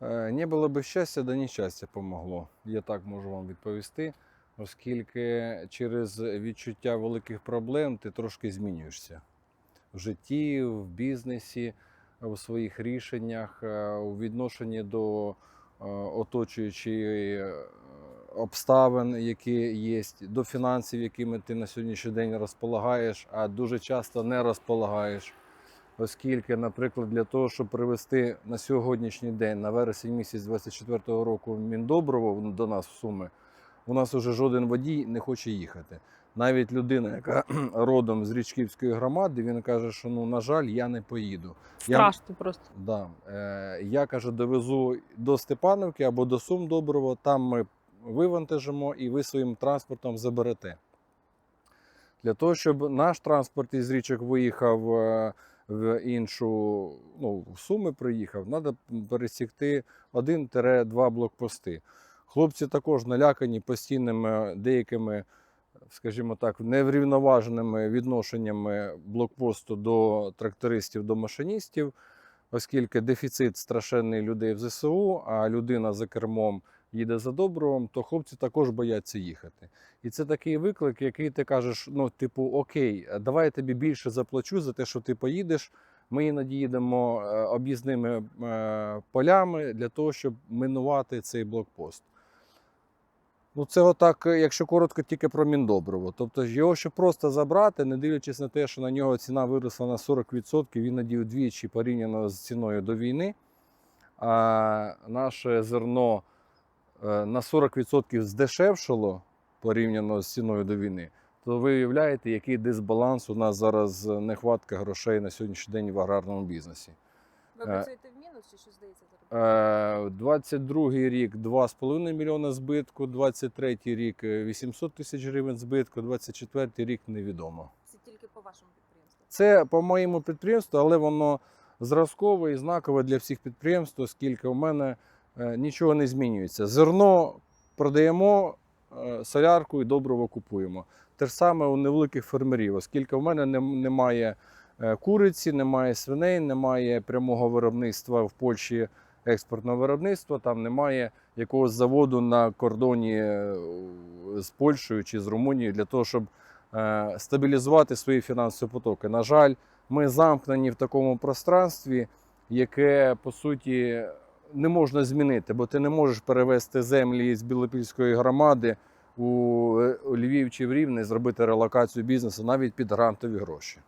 Не було би щастя, да нещастя помогло. Я так можу вам відповісти, оскільки через відчуття великих проблем ти трошки змінюєшся в житті, в бізнесі, у своїх рішеннях, е, у відношенні до е, оточуючої е, обставин, які є, до фінансів, якими ти на сьогоднішній день розполагаєш, а дуже часто не розполагаєш. Оскільки, наприклад, для того, щоб привезти на сьогоднішній день, на вересень місяць 24-го року Міндоброво до нас в Суми, у нас уже жоден водій не хоче їхати. Навіть людина, яка родом з Річківської громади, він каже, що ну, на жаль, я не поїду. Я- просто. Да. Е, я каже, довезу до Степановки або до Сум Доброво, там ми вивантажимо і ви своїм транспортом заберете. Для того, щоб наш транспорт із річок виїхав е, в іншу, ну, в Суми приїхав, треба пересікти один-два блокпости. Хлопці також налякані постійними деякими, скажімо так, неврівноваженими відношеннями блокпосту до трактористів, до машиністів, оскільки дефіцит страшенний людей в ЗСУ, а людина за кермом їде за добровом, то хлопці також бояться їхати. І це такий виклик, який ти кажеш: ну, типу, окей, давай я тобі більше заплачу за те, що ти поїдеш. Ми іноді їдемо е, об'їзними е, полями для того, щоб минувати цей блокпост. Ну, це отак, якщо коротко, тільки про Міндоброво. Тобто його щоб просто забрати, не дивлячись на те, що на нього ціна виросла на 40%, він надів двічі порівняно з ціною до війни. А наше зерно на 40% здешевшало порівняно з ціною до війни, то ви уявляєте, який дисбаланс у нас зараз е, нехватка грошей на сьогоднішній день в аграрному бізнесі. Ви Е, працюєте в мінус чи що здається зараз? Е, 22 рік 2,5 мільйона збитку, 23 рік е, 800 тисяч гривень збитку, 24 рік невідомо. Це тільки по вашому підприємству. Це по моєму підприємству, але воно зразкове і знакове для всіх підприємств, оскільки у мене е, нічого не змінюється. Зерно продаємо, е, солярку і добриво купуємо. Те ж саме у невеликих фермерів, оскільки у мене немає е, куриці, немає свиней, немає прямого виробництва в Польщі експортного виробництва, там немає якогось заводу на кордоні е, з Польщею чи з Румунією для того, щоб е, стабілізувати свої фінансові потоки. На жаль, ми замкнені в такому пространстві, яке по суті не можна змінити, бо ти не можеш перевести землі з Білопільської громади у е, Львів чи в Рівне, зробити релокацію бізнесу навіть під грантові гроші.